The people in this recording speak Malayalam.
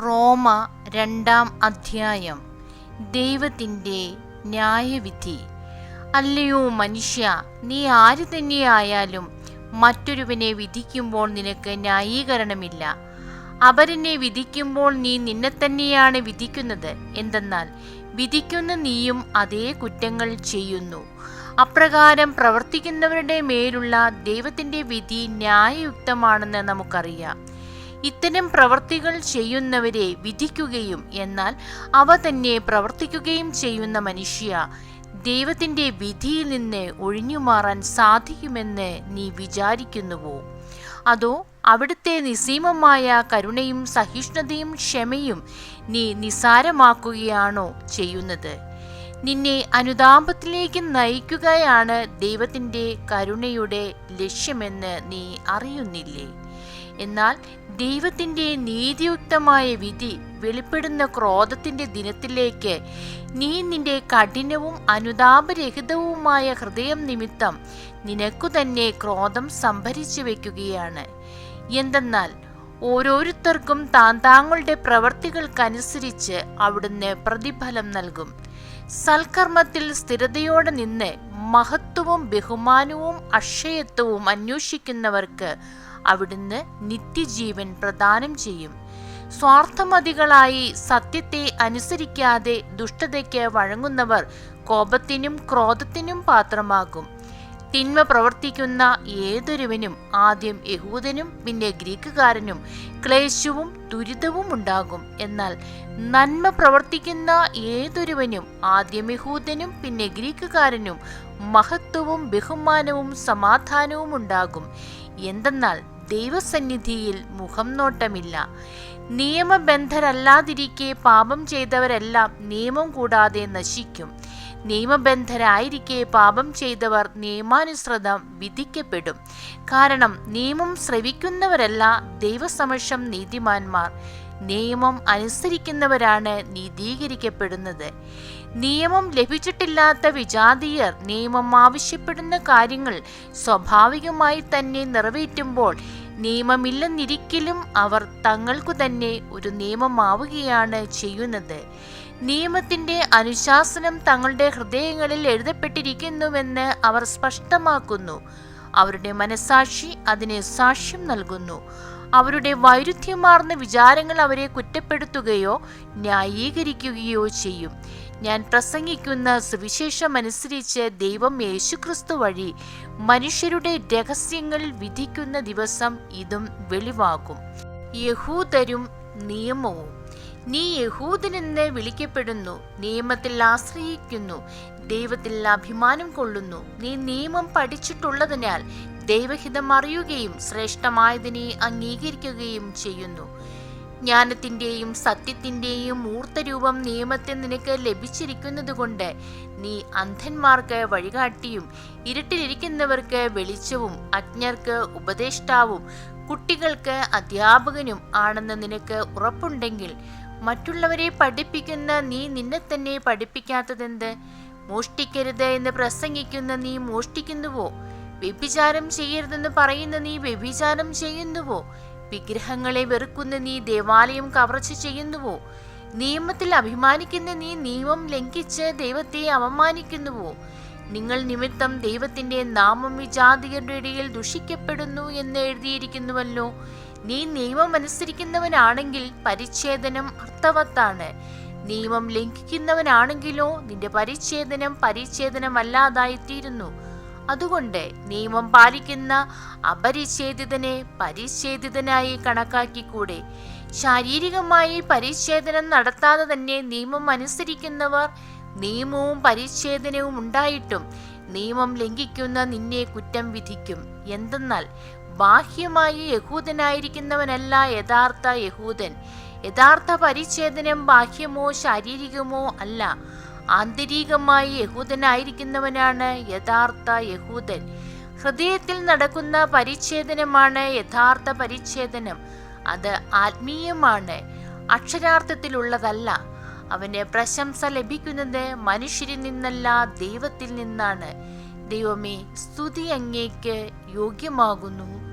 റോമ രണ്ടാം അധ്യായം. ദൈവത്തിന്റെ ന്യായവിധി. അല്ലയോ മനുഷ്യ നീ ആര് തന്നെയായാലും മറ്റൊരുവനെ വിധിക്കുമ്പോൾ നിനക്ക് ന്യായീകരണമില്ല. അവരനെ വിധിക്കുമ്പോൾ നീ നിന്നെ തന്നെയാണ് വിധിക്കുന്നത്. എന്തെന്നാൽ വിധിക്കുന്ന നീയും അതേ കുറ്റങ്ങൾ ചെയ്യുന്നു. അപ്രകാരം പ്രവർത്തിക്കുന്നവരുടെ മേലുള്ള ദൈവത്തിന്റെ വിധി ന്യായയുക്തമാണെന്ന് നമുക്കറിയാം. ഇത്തരം പ്രവർത്തികൾ ചെയ്യുന്നവരെ വിധിക്കുകയും എന്നാൽ അവ തന്നെ പ്രവർത്തിക്കുകയും ചെയ്യുന്ന മനുഷ്യ ദൈവത്തിന്റെ വിധിയിൽ നിന്ന് ഒഴിഞ്ഞുമാറാൻ സാധിക്കുമെന്ന് നീ വിചാരിക്കുന്നുവോ? അതോ അവിടുത്തെ നിസീമമായ കരുണയും സഹിഷ്ണുതയും ക്ഷമയും നീ നിസാരമാക്കുകയാണോ ചെയ്യുന്നത്? നിന്നെ അനുതാപത്തിലേക്ക് നയിക്കുകയാണ് ദൈവത്തിന്റെ കരുണയുടെ ലക്ഷ്യമെന്ന് നീ അറിയുന്നില്ലേ? എന്നാൽ ദൈവത്തിന്റെ നീതിയുക്തമായ വിധി വെളിപ്പെടുന്ന ക്രോധത്തിന്റെ ദിനത്തിലേക്ക് നീ നിന്റെ കഠിനവും അനുതാപരഹിതവുമായ ഹൃദയം നിമിത്തം നിനക്കു തന്നെ ക്രോധം സംഭരിച്ചു വയ്ക്കുകയാണ്. എന്തെന്നാൽ ഓരോരുത്തർക്കും താൻ താങ്കളുടെ പ്രവർത്തികൾക്കനുസരിച്ച് അവിടുന്ന് പ്രതിഫലം നൽകും. സൽക്കർമ്മത്തിൽ സ്ഥിരതയോടെ നിന്ന് മഹത്വവും ബഹുമാനവും അക്ഷയത്വവും അന്വേഷിക്കുന്നവർക്ക് അവിടുന്ന് നിത്യജീവൻ പ്രദാനം ചെയ്യും. സ്വാർത്ഥമതികളായി സത്യത്തെ അനുസരിക്കാതെ ദുഷ്ടതയ്ക്ക് വഴങ്ങുന്നവർ കോപത്തിനും ക്രോധത്തിനും പാത്രമാകും. തിന്മ പ്രവർത്തിക്കുന്ന ഏതൊരുവനും ആദ്യം യഹൂദനും പിന്നെ ഗ്രീക്കുകാരനും ക്ലേശവും ദുരിതവും ഉണ്ടാകും. എന്നാൽ നന്മ പ്രവർത്തിക്കുന്ന ഏതൊരുവനും ആദ്യം യഹൂദനും പിന്നെ ഗ്രീക്കുകാരനും മഹത്വവും ബഹുമാനവും സമാധാനവും ഉണ്ടാകും. എന്തെന്നാൽ ദൈവസന്നിധിയിൽ മുഖം നോട്ടമില്ല. നിയമബന്ധരല്ലാതിരിക്കെ പാപം ചെയ്തവരെല്ലാം നിയമം കൂടാതെ നശിക്കും. നിയമബന്ധരായിരിക്കെ പാപം ചെയ്തവർ നിയമാനുസൃതം വിധിക്കപ്പെടും. കാരണം നിയമം ശ്രവിക്കുന്നവരല്ല ദൈവസമക്ഷം നീതിമാന്മാർ. നിയമം അനുസരിക്കുന്നവരാണ് നീതീകരിക്കപ്പെടുന്നത്. നിയമം ലഭിച്ചിട്ടില്ലാത്ത വിജാതീയർ നിയമം ആവശ്യപ്പെടുന്ന കാര്യങ്ങൾ സ്വാഭാവികമായി തന്നെ നിറവേറ്റുമ്പോൾ നിയമമില്ലെന്നിരിക്കലും അവർ തങ്ങൾക്കു തന്നെ ഒരു നിയമമാവുകയാണ് ചെയ്യുന്നത്. നിയമത്തിന്റെ അനുശാസനം തങ്ങളുടെ ഹൃദയങ്ങളിൽ എഴുതപ്പെട്ടിരിക്കുന്നുവെന്ന് അവർ സ്പഷ്ടമാക്കുന്നു. അവരുടെ മനസാക്ഷി അതിന് സാക്ഷ്യം നൽകുന്നു. അവരുടെ വൈരുദ്ധ്യമാർന്ന വിചാരങ്ങൾ അവരെ കുറ്റപ്പെടുത്തുകയോ ന്യായീകരിക്കുകയോ ചെയ്യും. ഞാൻ പ്രസംഗിക്കുന്ന സുവിശേഷമനുസരിച്ച് ദൈവം യേശുക്രിസ്തു വഴി മനുഷ്യരുടെ രഹസ്യങ്ങൾ വിധിക്കുന്ന ദിവസം ഇതും വെളിവാകും. യഹൂദരും നിയമവും. നീ യഹൂദനെന്ന് വിളിക്കപ്പെടുന്നു നിയമത്തിൽ ആശ്രയിക്കുന്നു ദൈവത്തിൽ അഭിമാനം കൊള്ളുന്നു. നീ നിയമം പഠിച്ചിട്ടുള്ളതിനാൽ ദൈവഹിതം അറിയുകയും ശ്രേഷ്ഠമായതിനെ അംഗീകരിക്കുകയും ചെയ്യുന്നു. ജ്ഞാനത്തിന്റെയും സത്യത്തിന്റെയും മൂർത്തരൂപം നിയമത്തെ നിനക്ക് ലഭിച്ചിരിക്കുന്നതുകൊണ്ട് നീ അന്ധന്മാർക്ക് വഴികാട്ടിയും ഇരുട്ടിലിരിക്കുന്നവർക്ക് വെളിച്ചവും അജ്ഞർക്ക് ഉപദേഷ്ടാവും കുട്ടികൾക്ക് അധ്യാപകനും ആണെന്ന് നിനക്ക് ഉറപ്പുണ്ടെങ്കിൽ മറ്റുള്ളവരെ പഠിപ്പിക്കുന്ന നീ നിന്നെ തന്നെ പഠിപ്പിക്കാത്തതെന്ത്? മോഷ്ടിക്കരുത് എന്ന് പ്രസംഗിക്കുന്ന നീ മോഷ്ടിക്കുന്നുവോ? വ്യഭിചാരം ചെയ്യരുതെന്ന് പറയുന്ന നീ വ്യഭിചാരം ചെയ്യുന്നുവോ? വിഗ്രഹങ്ങളെ വെറുക്കുന്ന നീ ദേവാലയം കവർച്ച ചെയ്യുന്നുവോ? നിയമത്തിൽ അഭിമാനിക്കുന്ന നീ നിയമം ലംഘിച്ച് ദൈവത്തെ അവമാനിക്കുന്നുവോ നിങ്ങൾ നിമിത്തം ദൈവത്തിന്റെ നാമം വിജാതികരുടെ ഇടയിൽ ദുഷിക്കപ്പെടുന്നു എന്ന് എഴുതിയിരിക്കുന്നുവല്ലോ. നീ നിയമം അനുസരിക്കുന്നവനാണെങ്കിൽ പരിച്ഛേദനം അർത്ഥവത്താണ്. നിയമം ലംഘിക്കുന്നവനാണെങ്കിലോ നിന്റെ പരിച്ഛേദനം പരിച്ഛേദനമല്ലാതായിത്തീരുന്നു. അതുകൊണ്ട് നിയമം പാലിക്കുന്ന അപരിച്ഛേദിതനെ പരിച്ഛേദിതനായി കണക്കാക്കിക്കൂടെ? ശാരീരികമായി പരിച്ഛേദനം നടത്താതെ തന്നെ നിയമം അനുസരിക്കുന്നവർ നിയമവും പരിച്ഛേദനവും ഉണ്ടായിട്ടും നിയമം ലംഘിക്കുന്ന നിന്നെ കുറ്റം വിധിക്കും. എന്തെന്നാൽ ബാഹ്യമായി യഹൂദനായിരിക്കുന്നവനല്ല യഥാർത്ഥ യഹൂദൻ. യഥാർത്ഥ പരിച്ഛേദനം ബാഹ്യമോ ശാരീരികമോ അല്ല. ആന്തരികമായി യഹൂദനായിരിക്കുന്നവനാണ് യഥാർത്ഥ യഹൂദൻ. ഹൃദയത്തിൽ നടക്കുന്ന പരിച്ഛേദനമാണ് യഥാർത്ഥ പരിച്ഛേദനം. അത് ആത്മീയമാണ് അക്ഷരാർത്ഥത്തിലുള്ളതല്ല. അവന് പ്രശംസ ലഭിക്കുന്നത് മനുഷ്യരിൽ നിന്നല്ല ദൈവത്തിൽ നിന്നാണ്. ദൈവമേ സ്തുതി അങ്ങേക്ക് യോഗ്യമാകുന്നു.